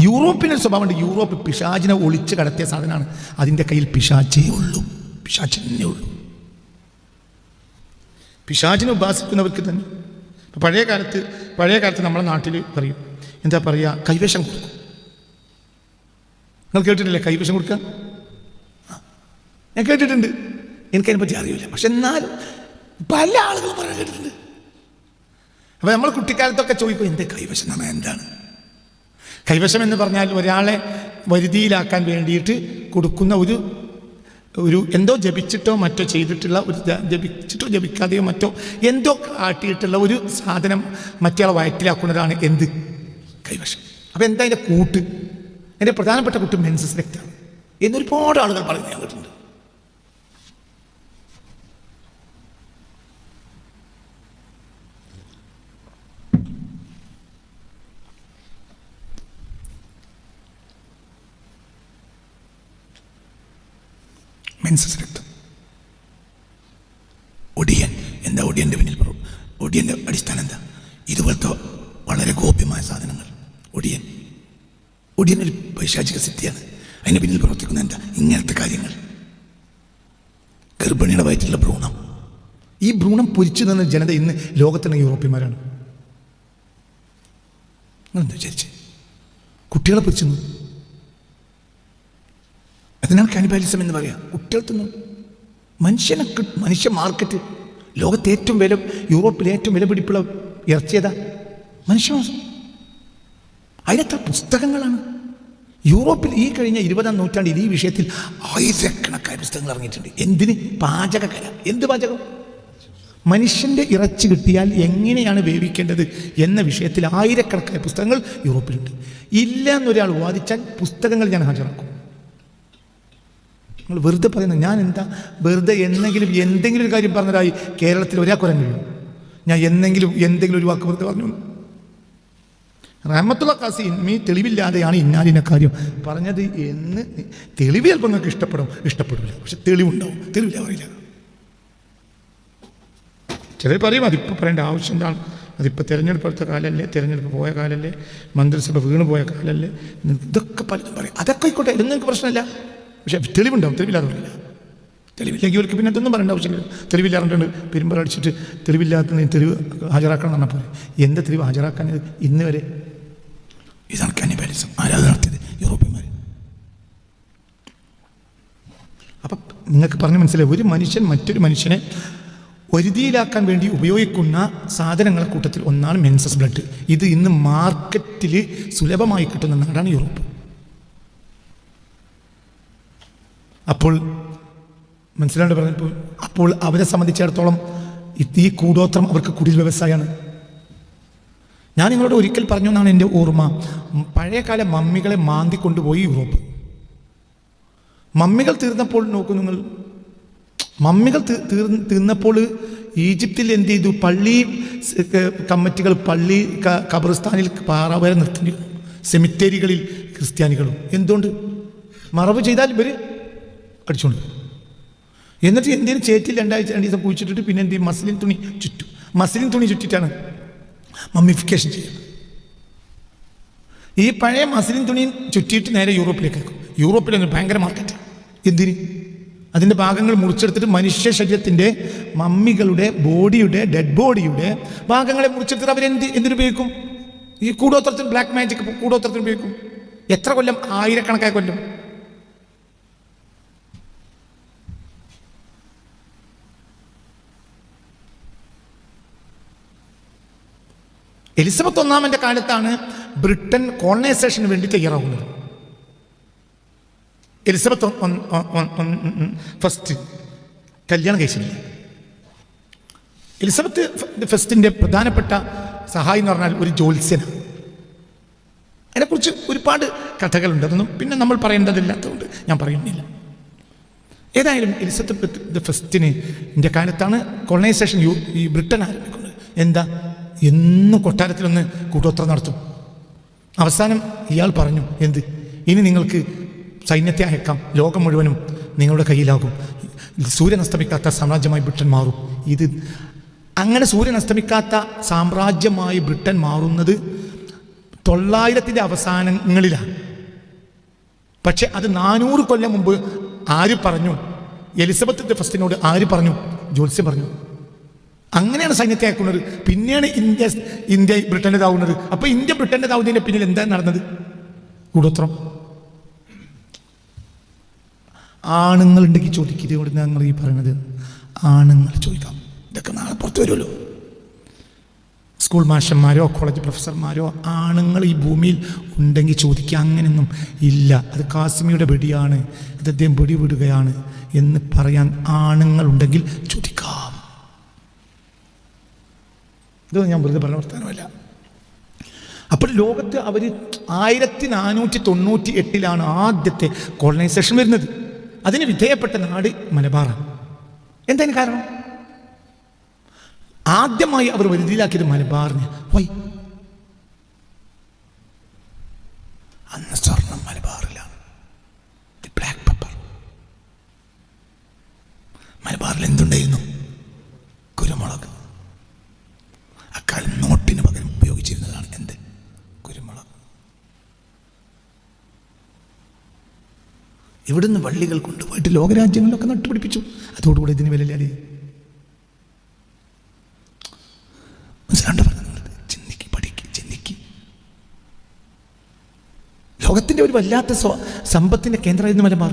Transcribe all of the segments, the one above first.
യൂറോപ്പിന് സ്വഭാവമുണ്ട്. യൂറോപ്പ് പിശാചിനെ ഒളിച്ച് കടത്തിയ സാധനമാണ്. അതിന്റെ കയ്യിൽ പിശാച്ചേ ഉള്ളൂ. പിശാചിനെ ഉള്ളൂ. പിശാചിനെ ഉപാസിക്കുന്നവർക്ക് തന്നെ പഴയ കാലത്ത് പഴയ കാലത്ത് നമ്മുടെ നാട്ടിൽ പറയും. എന്താ പറയുക കൈവശം കൊടുക്കും. നിങ്ങൾ കേട്ടിട്ടില്ലേ കൈവശം കൊടുക്കുക? ഞാൻ കേട്ടിട്ടുണ്ട്. എനിക്കതിനെ പറ്റി അറിയില്ല. പക്ഷെ എന്നാലും പല ആളുകളും പറയാൻ കേട്ടിട്ടുണ്ട്. അപ്പോൾ നമ്മൾ കുട്ടിക്കാലത്തൊക്കെ ചോദിക്കും എന്റെ കൈവശം? എന്താണ്? കൈവശം എന്ന് പറഞ്ഞാൽ ഒരാളെ വരുതിയിലാക്കാൻ വേണ്ടിയിട്ട് കൊടുക്കുന്ന ഒരു ഒരു എന്തോ ജപിച്ചിട്ടോ മറ്റോ ചെയ്തിട്ടുള്ള ഒരു ജപിച്ചിട്ടോ ജപിക്കാതെയോ മറ്റോ എന്തോ കാട്ടിയിട്ടുള്ള ഒരു സാധനം മറ്റേയാളെ വയറ്റിലാക്കുന്നതാണ് എന്ത്? കൈവശം. അപ്പം എന്താ അതിന്റെ കൂട്ട്? എന്റെ പ്രധാനപ്പെട്ട കൂട്ട് മെൻസസ് രക്തമാണ്. എന്നൊരുപാട് ആളുകൾ പറഞ്ഞു ഞാൻ കേട്ടിട്ടുണ്ട്. മെൻസസ് രക്തം ഒടിയൻ. എന്താ ഒടിയന്റെ പിന്നിൽ ഒടിയന്റെ അടിസ്ഥാനം എന്താ? ഇതുപോലത്തെ വളരെ ഗോപ്യമായ സാധനങ്ങൾ. ഒടിയൻ. ഒടിയൻ ഒരു പൈശാചിക സിദ്ധിയാണ്. അതിന് പിന്നിൽ പ്രവർത്തിക്കുന്ന എന്താ? ഇങ്ങനത്തെ കാര്യങ്ങൾ. ഗർഭിണിയുടെ വയറ്റിലുള്ള ഭ്രൂണം. ഈ ഭ്രൂണം പൊരിച്ചു നിന്ന ജനത ഇന്ന് ലോകത്തിന് യൂറോപ്യന്മാരാണ്. നിങ്ങളെന്താ വിചാരിച്ചേ? കുട്ടികളെ പൊരിച്ചു തിന്നു. അതിനാണ് കാനിബാലിസം എന്ന് പറയാം. കുട്ടികൾ മനുഷ്യനെ മനുഷ്യ മാർക്കറ്റ് ലോകത്തെ ഏറ്റവും വില യൂറോപ്പിലെ ഏറ്റവും വില പിടിപ്പുള്ള ഇറച്ചിയതാ മനുഷ്യമാസം അതിനത്ര പുസ്തകങ്ങളാണ്. യൂറോപ്പിൽ ഈ കഴിഞ്ഞ ഇരുപതാം നൂറ്റാണ്ടിൽ ഈ വിഷയത്തിൽ ആയിരക്കണക്കായ പുസ്തകങ്ങൾ ഇറങ്ങിയിട്ടുണ്ട്. എന്തിന്? പാചകകല എന്ത് പാചകം? മനുഷ്യന്റെ ഇറച്ചി കിട്ടിയാൽ എങ്ങനെയാണ് വേവിക്കേണ്ടത് എന്ന വിഷയത്തിൽ ആയിരക്കണക്കായ പുസ്തകങ്ങൾ യൂറോപ്പിലുണ്ട്. ഇല്ല എന്നൊരാൾ വാദിച്ചാൽ പുസ്തകങ്ങൾ ഞാൻ ഹാജരാക്കും. നിങ്ങൾ വെറുതെ പറയുന്നത് ഞാൻ എന്താ? വെറുതെ എന്തെങ്കിലും എന്തെങ്കിലും ഒരു കാര്യം പറഞ്ഞതായി കേരളത്തിൽ ഒരാൾക്ക് പറയാൻ കഴിയും ഞാൻ എന്തെങ്കിലും എന്തെങ്കിലും ഒരു വാക്ക് വെറുതെ പറഞ്ഞു. റഹമത്തുള്ള കാസി ഇന്നീ തെളിവില്ലാതെയാണ് ഇന്നാലിന്റെ കാര്യം പറഞ്ഞത് എന്ന് തെളിവ് ചിലപ്പോൾ നിങ്ങൾക്ക് ഇഷ്ടപ്പെടും. ഇഷ്ടപ്പെടില്ല പക്ഷെ തെളിവുണ്ടാവും. തെളിവില്ല പറയില്ല ചിലർ പറയും അതിപ്പോൾ പറയേണ്ട ആവശ്യം എന്താണ്? അതിപ്പോൾ തിരഞ്ഞെടുപ്പ് എടുത്ത കാലല്ലേ? തിരഞ്ഞെടുപ്പ് പോയ കാലല്ലേ? മന്ത്രിസഭ വീണ് പോയ കാലല്ലേ? ഇതൊക്കെ പലതും പറയും. അതൊക്കെ ആയിക്കോട്ടെ ഇതൊന്നും നിങ്ങൾക്ക് പ്രശ്നമില്ല. പക്ഷെ തെളിവുണ്ടാവും തെളിവില്ലാതെ പറയില്ല. തെളിവില്ലെങ്കിൽ ഇവർക്ക് പിന്നെ അതൊന്നും പറയേണ്ട ആവശ്യമില്ല. തെളിവില്ലാറുണ്ട്. പെരുമ്പറ അടിച്ചിട്ട് തെളിവില്ലാത്ത തെളിവ് ഹാജരാക്കണം എന്ന് പറഞ്ഞാൽ എന്താ തെളിവ് ഹാജരാക്കാൻ ഇന്ന് വരെ ഇതാണ് കാനിബാലിസം ആരാധന നടത്തിയത്? യൂറോപ്യന്മാർ അപ്പം നിങ്ങൾക്ക് പറഞ്ഞ് മനസ്സിലായി. ഒരു മനുഷ്യൻ മറ്റൊരു മനുഷ്യനെ വരുതിയിലാക്കാൻ വേണ്ടി ഉപയോഗിക്കുന്ന സാധനങ്ങളുടെ കൂട്ടത്തിൽ ഒന്നാണ് മെൻസസ് ബ്ലഡ് ഇത് ഇന്ന് മാർക്കറ്റിൽ സുലഭമായി കിട്ടുന്ന നാടാണ് യൂറോപ്പ്. അപ്പോൾ മനസ്സിലാണ്ട് പറഞ്ഞപ്പോൾ അപ്പോൾ അവരെ സംബന്ധിച്ചിടത്തോളം ഈ കൂടോത്രം അവർക്ക് കുടിൽ വ്യവസായമാണ് ഞാൻ നിങ്ങളോട് ഒരിക്കൽ പറഞ്ഞു എന്നാണ് എന്റെ ഓർമ്മ. പഴയകാല മമ്മികളെ മാന്തി കൊണ്ടുപോയി യൂറോപ്പ്. മമ്മികൾ തീർന്നപ്പോൾ നോക്കൂ നിങ്ങൾ. മമ്മികൾ തീർ തീർന്നപ്പോൾ ഈജിപ്തിൽ എന്ത് ചെയ്തു? പള്ളി കമ്മിറ്റികൾ പള്ളി ഖബർസ്ഥാനിൽ പാറ വരെ നിർത്തി. സെമിത്തേരികളിൽ ക്രിസ്ത്യാനികളും. എന്തുകൊണ്ട്? മറവ് ചെയ്താൽ ഇവർ അടിച്ചുകൊണ്ട് പോകും. എന്നിട്ട് എന്തിനും ചേറ്റിൽ രണ്ടാഴ്ച രണ്ട് ദിവസം കുഴിച്ചിട്ടിട്ട് പിന്നെ എന്ത് ചെയ്യും? മസ്ലിൻ തുണി ചുറ്റും. മസ്ലിൻ തുണി ചുറ്റിട്ടാണ് മമ്മിഫിക്കേഷൻ ചെയ്യുന്നത്. ഈ പഴയ മസ്ലിൻ തുണി ചുറ്റിയിട്ട് നേരെ യൂറോപ്പിലേക്ക് വെക്കും യൂറോപ്പിലൊന്ന് ഭയങ്കര മാർക്കറ്റ് എന്തിന്? അതിന്റെ ഭാഗങ്ങൾ മുറിച്ചെടുത്തിട്ട് മനുഷ്യ ശരീരത്തിന്റെ മമ്മികളുടെ ബോഡിയുടെ ഡെഡ് ബോഡിയുടെ ഭാഗങ്ങളെ മുറിച്ചെടുത്തിട്ട് അവരെന്ത് എന്തിനുപയോഗിക്കും ഈ കൂടോത്രത്തിന് ബ്ലാക്ക് മാജിക് കൂടോത്രത്തിന് ഉപയോഗിക്കും. എത്ര കൊല്ലം? ആയിരക്കണക്കായ കൊല്ലം. എലിസബത്ത് ഒന്നാമന്റെ കാലത്താണ് ബ്രിട്ടൻ കോളനൈസേഷന് വേണ്ടി തയ്യാറാകുന്നത് എലിസബത്ത് ഫസ്റ്റ് കല്യാണം കഴിച്ചില്ല? എലിസബത്ത് ഫസ്റ്റിന്റെ പ്രധാനപ്പെട്ട സഹായി എന്ന് പറഞ്ഞാൽ ഒരു ജ്യോത്സ്യനാണ് അതിനെക്കുറിച്ച് ഒരുപാട് കഥകളുണ്ട്. അതൊന്നും പിന്നെ നമ്മൾ പറയേണ്ടതില്ലാത്തതുകൊണ്ട് ഞാൻ പറയുന്നില്ല. ഏതായാലും എലിസബത്ത് ഫസ്റ്റിന് എന്റെ കാലത്താണ് കോളനൈസേഷൻ യു ഈ ബ്രിട്ടൻ ആരംഭിക്കുന്നത്. എന്താ? എന്നും കൊട്ടാരത്തിലൊന്ന് കൂട്ടോത്രം നടത്തും. അവസാനം ഇയാൾ പറഞ്ഞു എന്ത്? ഇനി നിങ്ങൾക്ക് സൈന്യത്തെ അയക്കാം. ലോകം മുഴുവനും നിങ്ങളുടെ കയ്യിലാകും. സൂര്യൻ അസ്തമിക്കാത്ത സാമ്രാജ്യമായി ബ്രിട്ടൻ മാറും. ഇത് അങ്ങനെ സൂര്യൻ അസ്തമിക്കാത്ത സാമ്രാജ്യമായി ബ്രിട്ടൻ മാറുന്നത് തൊള്ളായിരത്തിന്റെ അവസാനങ്ങളിലാണ്. പക്ഷെ അത് നാനൂറ് കൊല്ലം മുമ്പ് ആര് പറഞ്ഞു? എലിസബത്ത് ഫസ്റ്റിനോട് ആര് പറഞ്ഞു? ജോത്സ്യം പറഞ്ഞു അങ്ങനെയാണ് സൈന്യത്തെ ആക്കുന്നത്. പിന്നെയാണ് ഇന്ത്യ ഇന്ത്യ ബ്രിട്ടന്റെതാവുന്നത് അപ്പൊ ഇന്ത്യ ബ്രിട്ടന്റെതാവുന്നതിന്റെ പിന്നിൽ എന്താ നടന്നത്? കൂടോത്രം. ആണുങ്ങളുണ്ടെങ്കിൽ ചോദിക്കുക ഇവിടെ ഞങ്ങൾ ഈ പറയണത്? ആണുങ്ങൾ ചോദിക്കാം. ഇതൊക്കെ നാളെ പുറത്ത് വരുമല്ലോ. സ്കൂൾ മാഷന്മാരോ കോളേജ് പ്രൊഫസർമാരോ ആണുങ്ങൾ ഈ ഭൂമിയിൽ ഉണ്ടെങ്കിൽ ചോദിക്കുക അങ്ങനെയൊന്നും ഇല്ല. അത് കാസിമിയുടെ വെടിയാണ്. അത് അദ്ദേഹം വെടി വിടുകയാണ് എന്ന് പറയാൻ ആണുങ്ങൾ ഉണ്ടെങ്കിൽ ചോദിക്കാം. ഇതൊന്നും ഞാൻ വെറുതെ പറഞ്ഞ വർത്താനമല്ല അപ്പോൾ ലോകത്ത് അവർ ആയിരത്തി നാനൂറ്റി തൊണ്ണൂറ്റി എട്ടിലാണ് ആദ്യത്തെ കോളനൈസേഷൻ വരുന്നത്. അതിന് വിധേയപ്പെട്ട നാട് മലബാറാണ്. എന്താണ് കാരണം? ആദ്യമായി അവർ വരുതിയിലാക്കിയത് മലബാറിന്. വൈ അന്ന് സ്വർണം മലബാറിലാണ്. ബ്ലാക്ക് പെപ്പർ മലബാറിൽ എന്തുണ്ടായിരുന്നു? ഇവിടുന്ന് വള്ളികൾ കൊണ്ടുപോയിട്ട് ലോകരാജ്യങ്ങളിലൊക്കെ നട്ടുപിടിപ്പിച്ചു. അതോടുകൂടി ഇതിന് വിലയില്ലേ മനസ്സിലാണ്ട് പറഞ്ഞത് ചിന്തിക്ക് പഠിക്ക് ചിന്തിക്ക്. ലോകത്തിന്റെ ഒരു വല്ലാത്ത സ്വ സമ്പത്തിന്റെ കേന്ദ്രമായിരുന്നു മലബാർ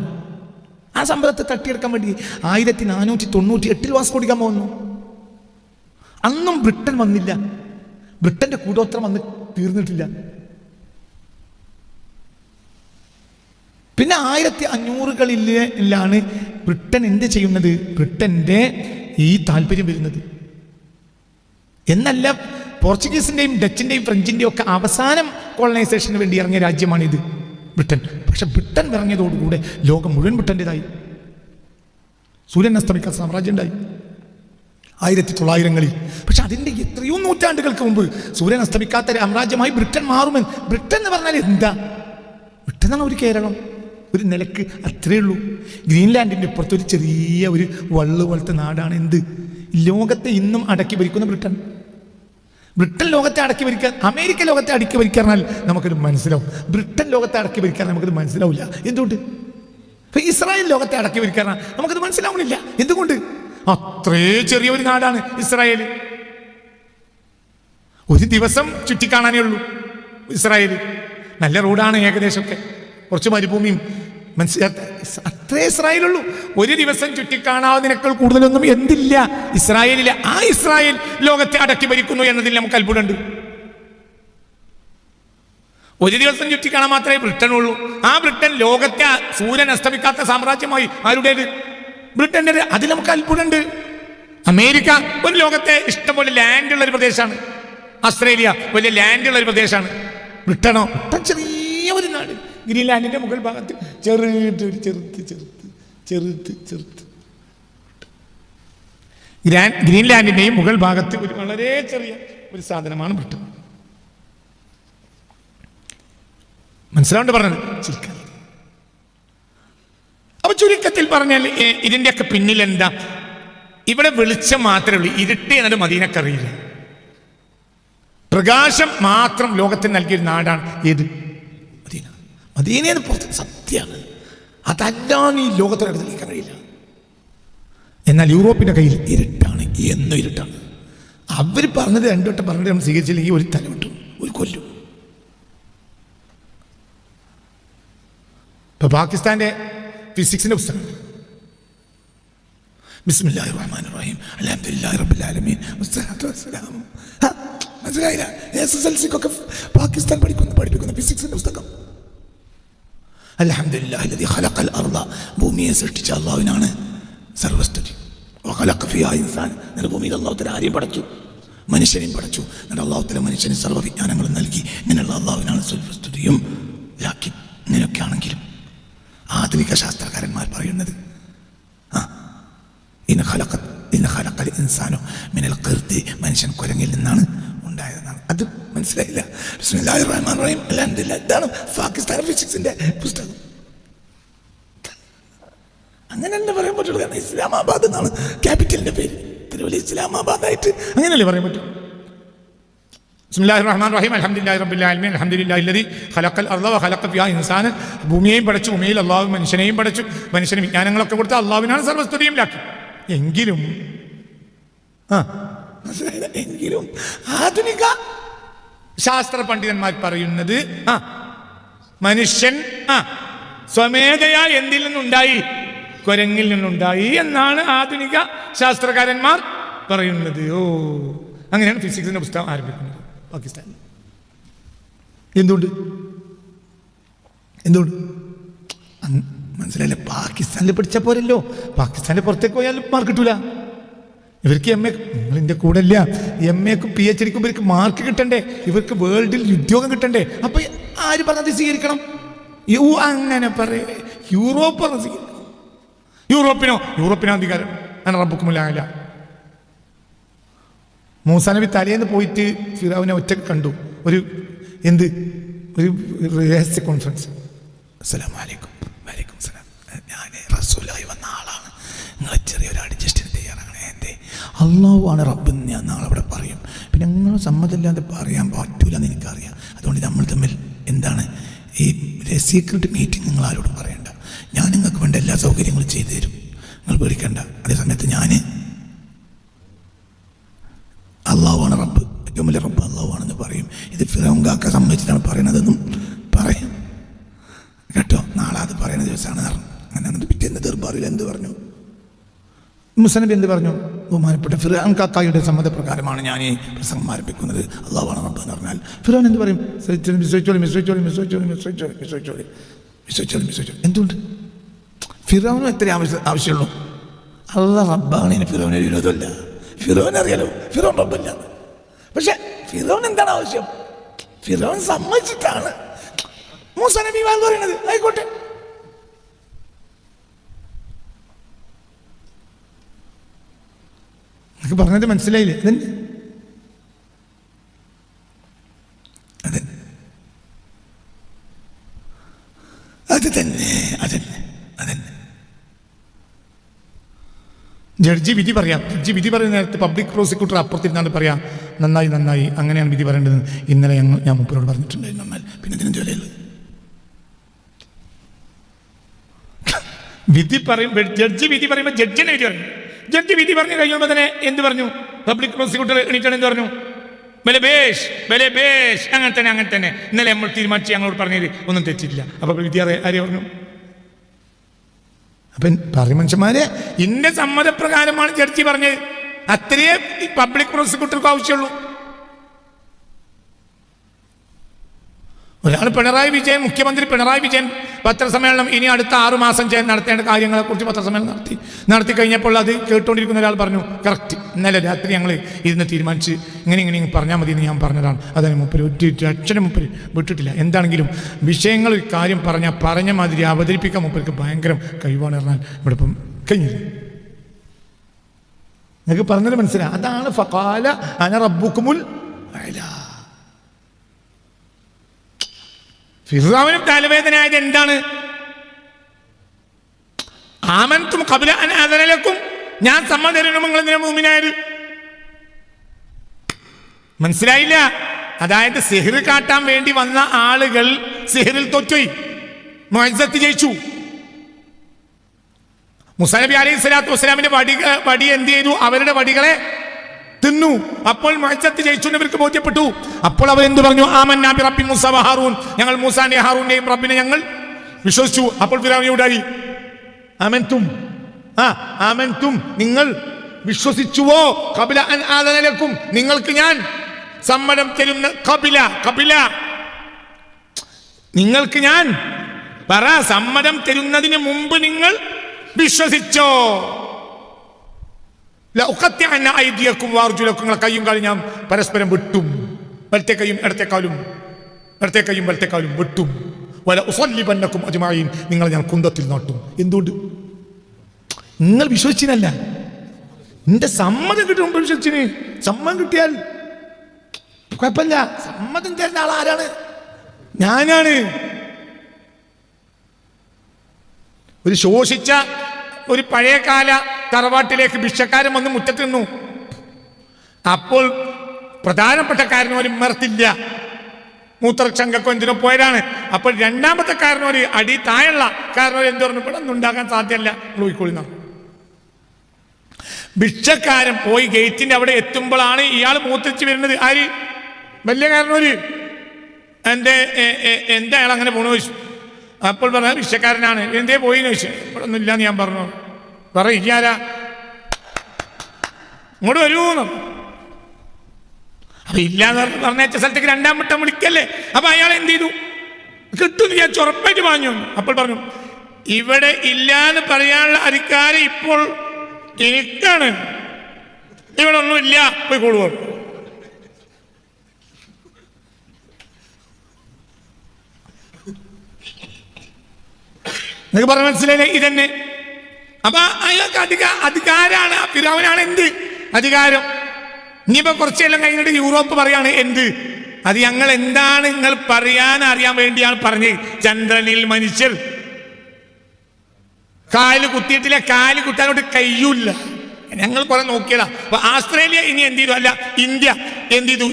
ആ സമ്പത്തെ തട്ടിയെടുക്കാൻ വേണ്ടി ആയിരത്തി നാനൂറ്റി തൊണ്ണൂറ്റി എട്ടിൽ വാസ്കോടിക്കാൻ പോകുന്നു. അന്നും ബ്രിട്ടൻ വന്നില്ല. ബ്രിട്ടന്റെ കൂടോത്രം വന്ന് തീർന്നിട്ടില്ല. പിന്നെ ആയിരത്തി അഞ്ഞൂറുകളിലാണ് ബ്രിട്ടൻ എന്ത് ചെയ്യുന്നത്? ബ്രിട്ടന്റെ ഈ താല്പര്യം വരുന്നത്. എന്നല്ല പോർച്ചുഗീസിന്റെയും ഡച്ചിന്റെയും ഫ്രഞ്ചിന്റെയും ഒക്കെ അവസാനം കോളനൈസേഷന് വേണ്ടി ഇറങ്ങിയ രാജ്യമാണിത് ബ്രിട്ടൻ. പക്ഷെ ബ്രിട്ടൻ ഇറങ്ങിയതോടുകൂടെ ലോകം മുഴുവൻ ബ്രിട്ടന്റെതായി. സൂര്യൻ അസ്തമിക്കാൻ സാമ്രാജ്യം ഉണ്ടായി ആയിരത്തി തൊള്ളായിരങ്ങളിൽ പക്ഷെ അതിന്റെ എത്രയോ നൂറ്റാണ്ടുകൾക്ക് മുമ്പ് സൂര്യൻ അസ്തമിക്കാത്ത സാമ്രാജ്യമായി ബ്രിട്ടൻ മാറുമെന്ന് ബ്രിട്ടൻ എന്ന് പറഞ്ഞാൽ എന്താ? ബ്രിട്ടൻ ഒരു കേരളം. ഒരു നിലയ്ക്ക് അത്രയേ ഉള്ളൂ. ഗ്രീൻലാൻഡിന്റെ ഇപ്പുറത്ത് ഒരു ചെറിയ ഒരു വള്ളു പോലത്തെ നാടാണ് എന്ത്? ലോകത്തെ ഇന്നും അടക്കി ഭരിക്കുന്ന ബ്രിട്ടൻ. ബ്രിട്ടൻ ലോകത്തെ അടക്കി ഭരിക്കാൻ അമേരിക്ക ലോകത്തെ അടക്കി ഭരിക്കാറിനാൽ നമുക്കത് മനസ്സിലാവും. ബ്രിട്ടൻ ലോകത്തെ അടക്കി ഭരിക്കാൻ നമുക്കത് മനസ്സിലാവില്ല. എന്തുകൊണ്ട്? ഇപ്പൊ ഇസ്രായേൽ ലോകത്തെ അടക്കി ഭരിക്കാറാണ് നമുക്കത് മനസ്സിലാവണില്ല. എന്തുകൊണ്ട്? അത്രേ ചെറിയ ഒരു നാടാണ് ഇസ്രായേൽ. ഒരു ദിവസം ചുറ്റിക്കാണാനേ ഉള്ളൂ ഇസ്രായേൽ. നല്ല റോഡാണ് ഏകദേശമൊക്കെ. കുറച്ച് മരുഭൂമിയും. മനസ്സിലാത്ത അത്രേ ഇസ്രായേലുള്ളൂ. ഒരു ദിവസം ചുറ്റിക്കാണാവുന്നതിനേക്കാൾ കൂടുതലൊന്നും എന്തില്ല. ഇസ്രായേലിലെ ആ ഇസ്രായേൽ ലോകത്തെ അടക്കി ഭരിക്കുന്നു എന്നതിൽ നമുക്ക് അത്ഭുതമുണ്ട്. ഒരു ദിവസം ചുറ്റിക്കാണാൻ മാത്രമേ ബ്രിട്ടൻ ഉള്ളൂ ആ ബ്രിട്ടൻ ലോകത്തെ സൂര്യൻ അസ്തമിക്കാത്ത സാമ്രാജ്യമായി ആരുടേത് ബ്രിട്ടന്റെ അതിൽ നമുക്ക് അത്ഭുതമുണ്ട്. അമേരിക്ക ഒരു ലോകത്തെ ഇഷ്ടംപോലെ ലാൻഡുള്ള ഒരു പ്രദേശമാണ്. ഓസ്ട്രേലിയ വലിയ ലാൻഡുള്ള ഒരു പ്രദേശമാണ്. ബ്രിട്ടനോ? ബ്രിട്ടൻ ചെറിയ ഒരു നാട്. ഗ്രീൻലാൻഡിന്റെ മുകൾ ഭാഗത്ത് ചെറുത് ഒരു ചെറുത്ത് ചെറുത്ത് ചെറുത്ത് ചെറുത്ത് ഗ്രാൻ ഗ്രീൻലാൻഡിന്റെയും മുകൾ ഭാഗത്ത് ഒരു വളരെ ചെറിയ ഒരു സാധനമാണ് ബ്രിട്ടൻ. മനസ്സിലാണ്ട് പറഞ്ഞത്? ചുരുക്കം. അപ്പൊ ചുരുക്കത്തിൽ പറഞ്ഞാൽ ഇതിന്റെയൊക്കെ പിന്നിൽ എന്താ? ഇവിടെ വെളിച്ചം മാത്രമേ ഉള്ളൂ. ഇരുട്ട് എന്നത് മദീനക്കറിയില്ല. പ്രകാശം മാത്രം ലോകത്തിന് നൽകിയൊരു നാടാണ്. ഏത്? മദീനയെന്ന് പുറത്ത് സത്യമാണ് അതല്ലാന്ന് ഈ ലോകത്തിനടുത്ത് കഴിയില്ല. എന്നാൽ യൂറോപ്പിന്റെ കയ്യിൽ ഇരുട്ടാണ്. എന്നും ഇരുട്ടാണ്. അവർ പറഞ്ഞത് രണ്ടു വട്ടം പറഞ്ഞിട്ട് നമ്മൾ സ്വീകരിച്ചില്ലെങ്കിൽ ഒരു തല വിട്ടു ഒരു കൊല്ലും. ഇപ്പൊ പാകിസ്ഥാന്റെ ഫിസിക്സിന്റെ പുസ്തകം. ബിസ്മില്ലാഹി റഹ്മാനിർ റഹീം. അൽഹംദുലില്ലാഹി റബ്ബിൽ ആലമീൻ. വസ്സലാമു മനസ്സിലായില്ല? എസ് എസ് എൽ സിക്കൊക്കെ പാകിസ്ഥാൻ പഠിക്കുന്ന പഠിപ്പിക്കുന്ന ഫിസിക്സിന്റെ പുസ്തകം. അൽഹംദുലില്ലാഹി ലദി ഖലഖൽ അർള ഭൂമിയെ സൃഷ്ടിച്ച അള്ളാഹുവിനാണ് സർവസ്തുതി ഇൻസാൻ. എന്നിട്ട് ഭൂമിയിൽ അള്ളാഹു തല ആരെയും പടച്ചു. മനുഷ്യനെയും പടച്ചു. എന്നിട്ട് അള്ളാഹു തല മനുഷ്യന് സർവവിജ്ഞാനങ്ങളും നൽകി. ഇങ്ങനെയുള്ള അള്ളാഹുവിനാണ് സർവസ്തുതിയും ലാക്കി ഇങ്ങനെയൊക്കെ ആണെങ്കിലും ആധുനിക ശാസ്ത്രകാരന്മാർ പറയുന്നത് ആ ഇന്ന് ഖലഖത്ത് ഇന്ന് ഖലഖൽ ഇൻസാനോ മിനൽ കീർത്തി മനുഷ്യൻ കുരങ്ങിൽ നിന്നാണ് ഉണ്ടായതെന്നാണ്. അത് മനസ്സിലായില്ല ബിസ്മില്ലാഹിർ റഹ്മാനിർ റഹീം അൽഹംദുലില്ലാ ഇതാണ് പാകിസ്ഥാൻ ഫിസിക്സിന്റെ പുസ്തകം അങ്ങനെ തന്നെ പറയാൻ പറ്റുള്ളൂ കാരണം ഇസ്ലാമാബാദ് എന്നാണ് ക്യാപിറ്റലിന്റെ പേര് ഇത്ര വലിയ ഇസ്ലാമാബാദ് ആയിട്ട് അങ്ങനെയല്ലേ പറയാൻ പറ്റും بسم الله الرحمن الرحيم الحمد لله رب العالمين الحمد لله الذي خلق الارض وخلق فيها انسانا ഭൂമിയെയും പഠിച്ചു ഭൂമിയിൽ അള്ളാഹു മനുഷ്യനെയും പഠിച്ചു മനുഷ്യന് വിജ്ഞാനങ്ങളൊക്കെ കൊടുത്ത അള്ളാഹുവിനാണ് സർവസ്തുതിയും ലാക്കി എങ്കിലും ആ മനസ്സിലായില്ല? എങ്കിലും ആധുനിക ശാസ്ത്ര പണ്ഡിതന്മാർ പറയുന്നത് ആ മനുഷ്യൻ ആ സ്വമേധയാ എന്തിൽ നിന്നുണ്ടായി? കുരങ്ങിൽ നിന്നുണ്ടായി എന്നാണ് ആധുനിക ശാസ്ത്രകാരന്മാർ പറയുന്നത്. ഓ അങ്ങനെയാണ് ഫിസിക്സിന്റെ പുസ്തകം ആരംഭിക്കുന്നത്. പാകിസ്ഥാനിൽ എന്തുകൊണ്ട് എന്തുകൊണ്ട് മനസ്സിലായില്ല. പാകിസ്ഥാനിൽ പഠിച്ച പോരല്ലോ. പാകിസ്ഥാനിൽ പുറത്തേക്ക് പോയാൽ മാർക്ക് കിട്ടൂല ഇവർക്ക് എം എ നിങ്ങളിന്റെ കൂടെ ഇല്ല എം എക്കും പി എച്ച് ഡിക്കും ഇവർക്ക് മാർക്ക് കിട്ടണ്ടേ? ഇവർക്ക് വേൾഡിൽ ഉദ്യോഗം കിട്ടണ്ടേ? അപ്പൊ ആര് പറഞ്ഞത് സ്വീകരിക്കണം? യു അങ്ങനെ പറയ. യൂറോപ്പ് യൂറോപ്പിനോ യൂറോപ്പിനോ അധികാരം. അങ്ങനെ റബ്ബുക്കുമില്ല നബി തലേന്ന് പോയിട്ട് ഫിറാവിനെ ഒറ്റയ്ക്ക് കണ്ടു. ഒരു എന്ത്? ഒരു രഹസ്യ കോൺഫറൻസ് അസ്സലാമലൈക്കും വലൈക്കും സലാം. ഞാൻ റസൂലായി വന്ന ആളാണ്. നിങ്ങളെ തയ്യാറാണ് എന്തേ അള്ളാഹു ആണ് റബ്ബെന്ന് ഞാൻ അവിടെ പറയും. പിന്നെ നിങ്ങളെ സമ്മതമില്ലാതെ പറയാൻ പറ്റൂല എന്ന് എനിക്കറിയാം. അതുകൊണ്ട് നമ്മൾ തമ്മിൽ എന്താണ് ഈ സീക്രട്ട് മീറ്റിംഗ് നിങ്ങൾ ആരോടും പറയണ്ട. ഞാൻ നിങ്ങൾക്ക് വേണ്ട എല്ലാ സൗകര്യങ്ങളും ചെയ്തു തരും. നിങ്ങൾ പേടിക്കേണ്ട. അതേ സമയത്ത് ഞാൻ അള്ളാഹുവാണ് റബ്ബ്. ഏറ്റവും വലിയ റബ്ബ് അള്ളാഹുവാണെന്ന് പറയും. ഇത് ഫിറോങ്കാക്ക സംബന്ധിച്ചിട്ടാണ് പറയണതെന്നും പറയും. കേട്ടോ? നാളെ അത് പറയുന്ന ദിവസമാണ്. അങ്ങനെ എന്നിട്ട് പിറ്റേന്ന് ദർബാറിൽ എന്ത് പറഞ്ഞു? മുസനബി എന്ത് പറഞ്ഞു? ബഹുമാനപ്പെട്ട ഫിറാൻ കാക്കായുടെ സമ്മതപ്രകാരമാണ് ഞാൻ ഈ പ്രസംഗം ആരംഭിക്കുന്നത്. അള്ളാഹാണ് റബ്ബ് എന്ന് പറഞ്ഞാൽ. ഫിറോൻ എന്ത് പറയും? മിസ്വച്ചോളി മിസ്വച്ചോളി മിസ്വച്ചോളി മിസ്വച്ചോളി മിസ്വച്ചോളി മിസ്വച്ചോളി മിസ്വച്ചോളി എന്തുകൊണ്ട് ഫിറോനും എത്ര ആവശ്യം ആവശ്യമുള്ളൂ. അള്ള റബ്ബാണ് ഇനി ഫിറോന് വിരോധമല്ല ഫിറോൻ അറിയാലോ? ഫിറോൻ റബ്ബല്ല. പക്ഷെ ഫിറോൻ എന്താണ് ആവശ്യം? ഫിറോൻ സമ്മതിച്ചിട്ടാണ്. മൂസ നബി പറയുന്നത്. ആയിക്കോട്ടെ. നിങ്ങൾക്ക് പറഞ്ഞത് മനസ്സിലായില്ലേ? അതന്നെ അതെ അത് തന്നെ അതന്നെ ജഡ്ജി വിധി പറയാം. ജഡ്ജി വിധി പറയുന്ന നേരത്ത് പബ്ലിക് പ്രോസിക്യൂട്ടർ അപ്പുറത്തിരുന്നാണ് പറയാം നന്നായി നന്നായി അങ്ങനെയാണ് വിധി പറയേണ്ടത്. ഇന്നലെ ഞങ്ങൾ ഞാൻ മുപ്പരോട് പറഞ്ഞിട്ടുണ്ടായിരുന്നു എന്നാൽ പിന്നെ ഇതിനും ജോലിയുള്ളത്? വിധി പറയും ജഡ്ജി വിധി പറയുമ്പോൾ ജഡ്ജിനെ വിധി പറയും. ജഡ്ജി വിധി പറഞ്ഞു കഴിയുമ്പോൾ തന്നെ എന്ത് പറഞ്ഞു? പബ്ലിക് പ്രോസിക്യൂട്ടർ എണീറ്റാണ് എന്ത് പറഞ്ഞു? ബലെ ബേഷ് ബലെ ബേഷ്. അങ്ങനെ തന്നെ അങ്ങനെ തന്നെ. ഇന്നലെ നമ്മൾ തീരുമാനിച്ച് ഞങ്ങളോട് പറഞ്ഞത് ഒന്നും തെറ്റില്ല അപ്പൊ വിധി ആരെ പറഞ്ഞു? അപ്പം പറഞ്ഞു മനുഷ്യന്മാരെ ഇന്റെ സമ്മതപ്രകാരമാണ് ജഡ്ജി പറഞ്ഞത്. അത്രയേ പബ്ലിക് പ്രോസിക്യൂട്ടർക്ക് ആവശ്യമുള്ളൂ. ഒരാൾ പിണറായി വിജയൻ മുഖ്യമന്ത്രി പിണറായി വിജയൻ പത്രസമ്മേളനം ഇനി അടുത്ത ആറു മാസം നടത്തേണ്ട കാര്യങ്ങളെക്കുറിച്ച് പത്രസമ്മേളനം നടത്തി. നടത്തി കഴിഞ്ഞപ്പോൾ അത് കേട്ടുകൊണ്ടിരിക്കുന്ന ഒരാൾ പറഞ്ഞു കറക്റ്റ്. ഇന്നലെ രാത്രി ഞങ്ങൾ ഇരുന്ന് തീരുമാനിച്ച് ഇങ്ങനെ ഇങ്ങനെ പറഞ്ഞാൽ മതി എന്ന് ഞാൻ പറഞ്ഞതാണ്. അതിന് മുപ്പര് ഒറ്റ അക്ഷരം മുപ്പര് വിട്ടിട്ടില്ല. എന്താണെങ്കിലും വിഷയങ്ങൾ ഒരു കാര്യം പറഞ്ഞാൽ പറഞ്ഞ മാതിരി അവതരിപ്പിക്കാൻ മുപ്പർക്ക് ഭയങ്കര കഴിവാണ് പറഞ്ഞാൽ ഇവിടെ ഇപ്പം കഴിഞ്ഞില്ല? നിങ്ങൾക്ക് പറഞ്ഞത് മനസ്സിലായി. അതാണ് ഫക്കാല അന റബ്ബുക്കുമുൽ ഫിറാവിനും തലവേദനയായത് എന്താണ്? ആമൻതും കപില അനാഥനക്കും ഞാൻ സമ്മതരും നിങ്ങൾ മൂമിനായത് മനസ്സിലായില്ല? അതായത് സിഹിർ കാട്ടാൻ വേണ്ടി വന്ന ആളുകൾ സിഹിറിൽ തൊറ്റോയി മൊയ്സത്ത് ജയിച്ചു. മുസാനബി അലൈഹി സ്വലാത്തു വസ്സലാമിന്റെ വടി വടി എന്ത് ചെയ്തു? അവരുടെ വടികളെ തിന്നു. അപ്പോൾ മഴച്ചത്ത് ജയിച്ചു അവർക്ക് ബോധ്യപ്പെട്ടു. അപ്പോൾ അവർ എന്ത് പറഞ്ഞു? ആമൻ നാബി റബ്ബി മൂസ ഹാറൂൻ ഞങ്ങൾ മൂസാന്റെ ഹാറൂന്റെയും റബ്ബിനെ ഞങ്ങൾ വിശ്വസിച്ചു. അപ്പോൾ ഫിറാവിനോടായി ആമൻതും. ആ ആമൻതും. നിങ്ങൾ വിശ്വസിച്ചുവോ? കബില അൻ ആദനലക്കും നിങ്ങൾക്ക് ഞാൻ സമ്മതം തരുന്ന കബില കബില നിങ്ങൾക്ക് ഞാൻ പറ സമ്മതം തരുന്നതിന് മുമ്പ് നിങ്ങൾ വിശ്വസിച്ചോ? നിങ്ങളെ കയ്യും കാലും ഞാൻ പരസ്പരം വെട്ടും വലത്തെ കൈയും ഇടത്തെ കാലും ഇടത്തെ കൈയും വലത്തെ കാലും വെട്ടും വല ഉസല്ലിബന്നക്കും അജുമായും നിങ്ങളെ ഞാൻ കുന്തത്തിൽ നാട്ടും എന്തുകൊണ്ട് നിങ്ങൾ വിശ്വസിച്ചിനല്ല നിന്റെ സമ്മതം കിട്ടുമ്പോൾ വിശ്വസിച്ചിന് സമ്മതം കിട്ടിയാൽ കുഴപ്പമില്ല സമ്മതം തരുന്ന ആൾ ആരാണ് ഞാനാണ്. ഒരു ശോഷിച്ച ഒരു പഴയകാല തറവാട്ടിലേക്ക് ഭിക്ഷക്കാരൻ വന്ന് മുറ്റത്ത് നിന്നു. അപ്പോൾ പ്രധാനപ്പെട്ട കാരനോര് മറത്തില്ല മൂത്രക്ഷങ്കക്കോ എന്തിനോ പോയതാണ്. അപ്പോൾ രണ്ടാമത്തെ കാരനോര് അടി താഴെയുള്ള കാരണവർ എന്ത് പറഞ്ഞു ഇവിടെ ഒന്നും ഉണ്ടാക്കാൻ സാധ്യമല്ല പോയിക്കൊള്ളുന്ന ഭിക്ഷക്കാരൻ പോയി ഗേറ്റിന്റെ അവിടെ എത്തുമ്പോഴാണ് ഇയാൾ മൂത്തിച്ച് വരുന്നത്. ആര്? വലിയ കാരനോര് എന്റെ എന്താ അയാൾ അങ്ങനെ പോണു ചോദിച്ചു. അപ്പോൾ പറഞ്ഞ ഭിക്ഷക്കാരനാണ്. എന്തേ പോയി ചോദിച്ചു. ഇവിടെ ഒന്നും ഇല്ലാന്ന് ഞാൻ പറഞ്ഞു. പറ ഇങ്ങോട്ട് വരൂന്ന് അപ്പൊ ഇല്ലാന്ന് പറഞ്ഞ സ്ഥലത്തേക്ക് രണ്ടാം വട്ടം വിളിക്കല്ലേ? അപ്പൊ അയാൾ എന്ത് ചെയ്തു? കിട്ടും ഞാൻ ചുറപ്പായിട്ട് വാങ്ങി അപ്പോൾ പറഞ്ഞു ഇവിടെ ഇല്ലാന്ന് പറയാനുള്ള അധികാരം ഇപ്പോൾ എനിക്കാണ്. ഇവിടെ ഒന്നുമില്ല പോയി കൂടുക നിങ്ങൾക്ക് പറഞ്ഞ മനസ്സിലായില്ലേ ഇതന്നെ? അപ്പൊ അയാൾക്ക് അധിക അധികാരാണ് പിതാവിനാണ് എന്ത്? അധികാരം. ഇനിയിപ്പോ കുറച്ചെല്ലാം കഴിഞ്ഞിട്ട് യൂറോപ്പ് പറയാണ് എന്ത്? അത് ഞങ്ങൾ എന്താണ് നിങ്ങൾ പറയാൻ അറിയാൻ വേണ്ടിയാണ് പറഞ്ഞത്? ചന്ദ്രനിൽ മനുഷ്യർ. കാൽ കുത്തിയിട്ടില്ല കാൽ കുത്താനോട്ട് കയ്യൂല്ല ഞങ്ങൾ കുറെ നോക്കിയതാ. അപ്പൊ ആസ്ട്രേലിയ ഇനി എന്ത് ചെയ്തു? അല്ല ഇന്ത്യ എന്ത് ചെയ്തു?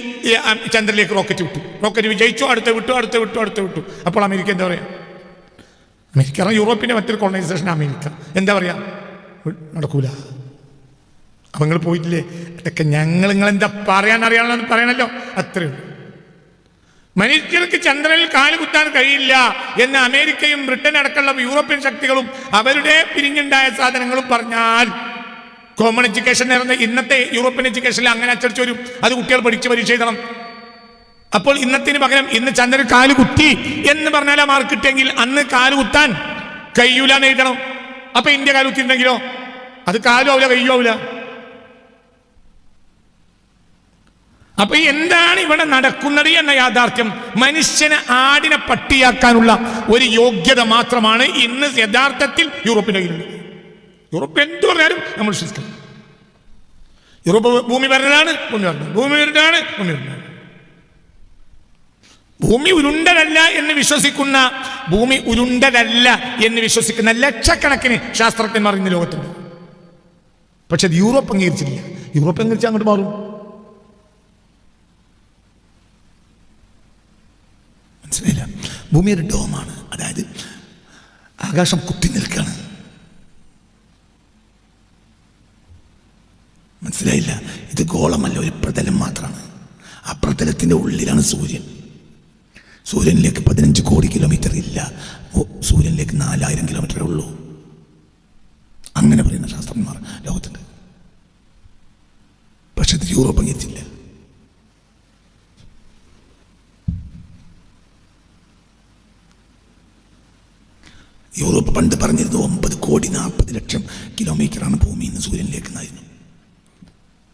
ചന്ദ്രനിലേക്ക് റോക്കറ്റ് വിട്ടു. റോക്കറ്റ് വിജയിച്ചു അടുത്ത് വിട്ടു അടുത്ത് വിട്ടു അടുത്ത് വിട്ടു. അപ്പോൾ അമേരിക്ക എന്താ പറയാ? അമേരിക്ക പറഞ്ഞാൽ യൂറോപ്പിന്റെ മറ്റൊരു കോളനൈസേഷൻ അമേരിക്ക. എന്താ പറയാ? നടക്കൂല. അപ്പൊ നിങ്ങൾ പോയിട്ടില്ലേ? അതൊക്കെ ഞങ്ങൾ നിങ്ങൾ എന്താ പറയാൻ അറിയാമെന്ന് പറയണല്ലോ. അത്രയേ ഉള്ളൂ. മനുഷ്യർക്ക് ചന്ദ്രനിൽ കാൽ കുത്താൻ കഴിയില്ല എന്ന് അമേരിക്കയും ബ്രിട്ടൻ അടക്കമുള്ള യൂറോപ്യൻ ശക്തികളും അവരുടെ പിരിഞ്ഞുണ്ടായ സാധനങ്ങളും പറഞ്ഞാൽ കോമൺ എഡ്യൂക്കേഷൻ നേർന്ന ഇന്നത്തെ യൂറോപ്യൻ എഡ്യൂക്കേഷനിൽ അങ്ങനെ അച്ചടിച്ചു വരും അത് കുട്ടികൾ പഠിച്ച് പരീക്ഷ എഴുതണം. അപ്പോൾ ഇന്നത്തിന് പകരം ഇന്ന് ചന്ദ്രൻ കാൽ കുത്തി എന്ന് പറഞ്ഞാലാ മാർക്ക് കിട്ടിയെങ്കിൽ അന്ന് കാൽ കുത്താൻ കഴിയൂല എന്ന് എഴുതണം. അപ്പൊ ഇന്ത്യ കാൽ കുത്തിയിട്ടുണ്ടെങ്കിലോ? അത് കാലും ആവില്ല കയ്യും ആവില്ല അപ്പൊ എന്താണ് ഇവിടെ നടക്കുന്നത് എന്ന യാഥാർത്ഥ്യം? മനുഷ്യനെ ആടിനെ പട്ടിയാക്കാനുള്ള ഒരു യോഗ്യത മാത്രമാണ് ഇന്ന് യഥാർത്ഥത്തിൽ യൂറോപ്പിന്റെ കയ്യിലുള്ളത്. യൂറോപ്പ് എന്ത് പറഞ്ഞാലും നമ്മൾ വിശ്വസിക്കണം. യൂറോപ്പ് ഭൂമി വരുന്നതാണ് ഭൂമി വരുന്നത് ഭൂമി ഭൂമി ഭൂമി ഉരുണ്ടതല്ല എന്ന് വിശ്വസിക്കുന്ന ഭൂമി ഉരുണ്ടതല്ല എന്ന് വിശ്വസിക്കുന്ന ലക്ഷക്കണക്കിന് ശാസ്ത്രജ്ഞന്മാർ ഇന്ന് ലോകത്തുണ്ട്. പക്ഷെ അത് യൂറോപ്പ് അംഗീകരിച്ചില്ല യൂറോപ്പ് അംഗീകരിച്ച് അങ്ങോട്ട് മാറും. മനസ്സിലായില്ല? ഭൂമി ഒരു ഡോമാണ്. അതായത് ആകാശം കുത്തി നിൽക്കുകയാണ് മനസ്സിലായില്ല? ഇത് ഗോളമല്ല ഒരു പ്രതലം മാത്രമാണ്. ആ പ്രതലത്തിന്റെ ഉള്ളിലാണ് സൂര്യൻ. സൂര്യനിലേക്ക് പതിനഞ്ച് കോടി കിലോമീറ്റർ ഇല്ല. സൂര്യനിലേക്ക് നാലായിരം കിലോമീറ്ററേ ഉള്ളൂ. അങ്ങനെ പറയുന്ന ശാസ്ത്രജ്ഞന്മാർ ലോകത്തുണ്ട്. പക്ഷെ ഇത് യൂറോപ്പ് അംഗീകരിച്ചില്ല. യൂറോപ്പ് പണ്ട് പറഞ്ഞിരുന്നു ഒമ്പത് കോടി നാൽപ്പത് ലക്ഷം കിലോമീറ്ററാണ് ഭൂമിയിൽ നിന്ന് സൂര്യനിലേക്ക് എന്നായിരുന്നു.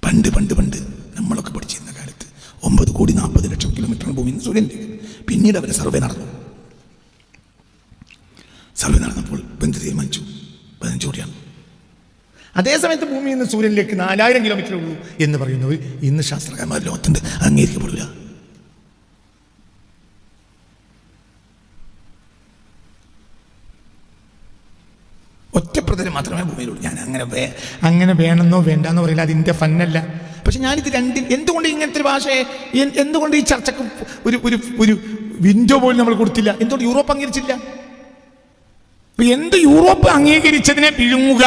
പണ്ട് പണ്ട് പണ്ട് നമ്മളൊക്കെ പഠിച്ചിരുന്ന കാലത്ത് ഒമ്പത് കോടി നാൽപ്പത് ലക്ഷം കിലോമീറ്ററാണ് ഭൂമിയിൽ നിന്ന് സൂര്യനിലേക്ക്. പിന്നീട് അവർ സർവേ നടന്നു. സർവേ നടന്നപ്പോൾ ബന്ധു തീരുമാനിച്ചു. പതിനഞ്ച് കോടിയാണ്. അതേസമയത്ത് ഭൂമിയിൽ നിന്ന് സൂര്യനിലേക്ക് നാലായിരം കിലോമീറ്റർ ഉള്ളൂ എന്ന് പറയുന്നവർ ഇന്ന് ശാസ്ത്രകാരന്മാർ ലോകത്തിന്റെ അംഗീകരിക്കപ്പെടില്ല ഒറ്റപ്രതലം മാത്രമേ ഭൂമിയിലുള്ളൂ. ഞാൻ അങ്ങനെ വേ അങ്ങനെ വേണമെന്നോ വേണ്ടെന്നോ പറയില്ല. അതിന്റെ ഫന്നല്ല. പക്ഷെ ഞാനിത് രണ്ടിൽ എന്തുകൊണ്ട് ഇങ്ങനത്തെ ഒരു ഭാഷയെ എന്തുകൊണ്ട് ഈ ചർച്ചക്ക് ഒരു ഒരു ഒരു വിൻഡോ പോലും നമ്മൾ കൊടുത്തില്ല. എന്തുകൊണ്ട് യൂറോപ്പ് അംഗീകരിച്ചില്ല? എന്ത് യൂറോപ്പ് അംഗീകരിച്ചതിനെ പിഴുങ്ങുക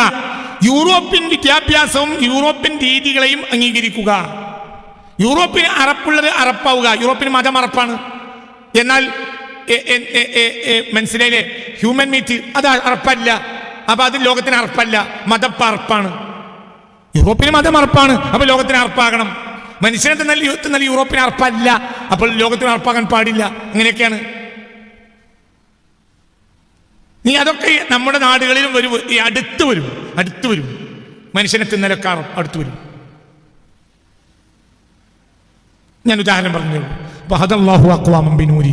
യൂറോപ്യൻ വിദ്യാഭ്യാസവും യൂറോപ്യൻ രീതികളെയും അംഗീകരിക്കുക. യൂറോപ്പിന് അറപ്പുള്ളത് അറപ്പാവുക. യൂറോപ്പിന് മതം അറപ്പാണ്. എന്നാൽ മനസ്സിലായില്ലേ? ഹ്യൂമൻ മീറ്റ് അത് അറപ്പല്ല. അപ്പൊ അത് ലോകത്തിന് അറപ്പല്ല. മതപ്പ അറപ്പാണ്. യൂറോപ്പിന് മതം അറപ്പാണ്. അപ്പൊ ലോകത്തിന് അറപ്പാകണം. മനുഷ്യനെ തിന്നാൽ നല്ല യൂറോപ്പിന് അർപ്പല്ല അപ്പോൾ ലോകത്തിന് അർപ്പാക്കാൻ പാടില്ല. അങ്ങനെയൊക്കെയാണ്. നീ അതൊക്കെ നമ്മുടെ നാടുകളിലും വരും ഈ അടുത്ത് വരും അടുത്ത് വരും മനുഷ്യനെ തിന്നലൊക്കെ അടുത്ത് വരും ഞാൻ ഉദാഹരണം പറഞ്ഞു അപ്പൊ ഹദല്ലാഹു അക്വാമം ബിനൂരി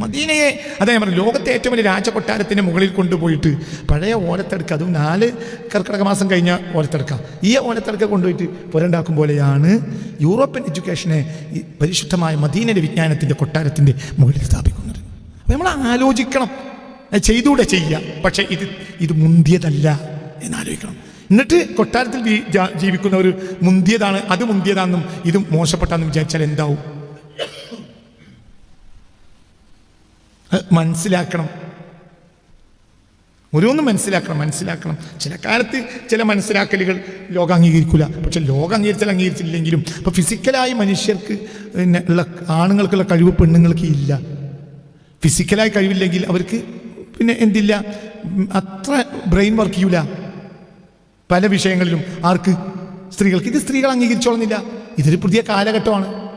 മദീനയെ അതാ ഞാൻ പറഞ്ഞു ലോകത്തെ ഏറ്റവും വലിയ രാജകൊട്ടാരത്തിന്റെ മുകളിൽ കൊണ്ടുപോയിട്ട് പഴയ ഓലത്തെടുക്കുക അതും നാല് കർക്കിടക മാസം കഴിഞ്ഞ ഓലത്തെടുക്കുക ഈ ഓലത്തെടുക്ക കൊണ്ടുപോയിട്ട് പുരണ്ടാക്കും പോലെയാണ് യൂറോപ്യൻ എഡ്യൂക്കേഷനെ പരിശുദ്ധമായ മദീനയുടെ വിജ്ഞാനത്തിന്റെ കൊട്ടാരത്തിന്റെ മുകളിൽ സ്ഥാപിക്കുന്നത്. അപ്പൊ നമ്മൾ ആലോചിക്കണം. ചെയ്തൂടെ പക്ഷേ പക്ഷെ ഇത് ഇത് മുന്തിയതല്ല എന്നാലോചിക്കണം എന്നിട്ട് കൊട്ടാരത്തിൽ ജീവിക്കുന്നവർ മുന്തിയതാണ് അത് മുന്തിയതാണെന്നും ഇത് മോശപ്പെട്ടാന്നും വിചാരിച്ചാൽ എന്താവും? മനസ്സിലാക്കണം. ഓരോന്നും മനസ്സിലാക്കണം മനസ്സിലാക്കണം. ചില കാലത്ത് ചില മനസ്സിലാക്കലുകൾ ലോകം അംഗീകരിക്കില്ല പക്ഷെ ലോകം അംഗീകരിച്ചാൽ അംഗീകരിച്ചില്ലെങ്കിലും ഇപ്പൊ ഫിസിക്കലായി മനുഷ്യർക്ക് ഉള്ള ആണുങ്ങൾക്കുള്ള കഴിവ് പെണ്ണുങ്ങൾക്ക് ഇല്ല. ഫിസിക്കലായി കഴിവില്ലെങ്കിൽ അവർക്ക് പിന്നെ എന്തില്ല? അത്ര ബ്രെയിൻ വർക്ക് ചെയ്യൂല. പല വിഷയങ്ങളിലും ആർക്ക് സ്ത്രീകൾക്ക് ഇത് സ്ത്രീകൾ അംഗീകരിച്ചോളുന്നില്ല. ഇതൊരു പുതിയ കാലഘട്ടമാണ്.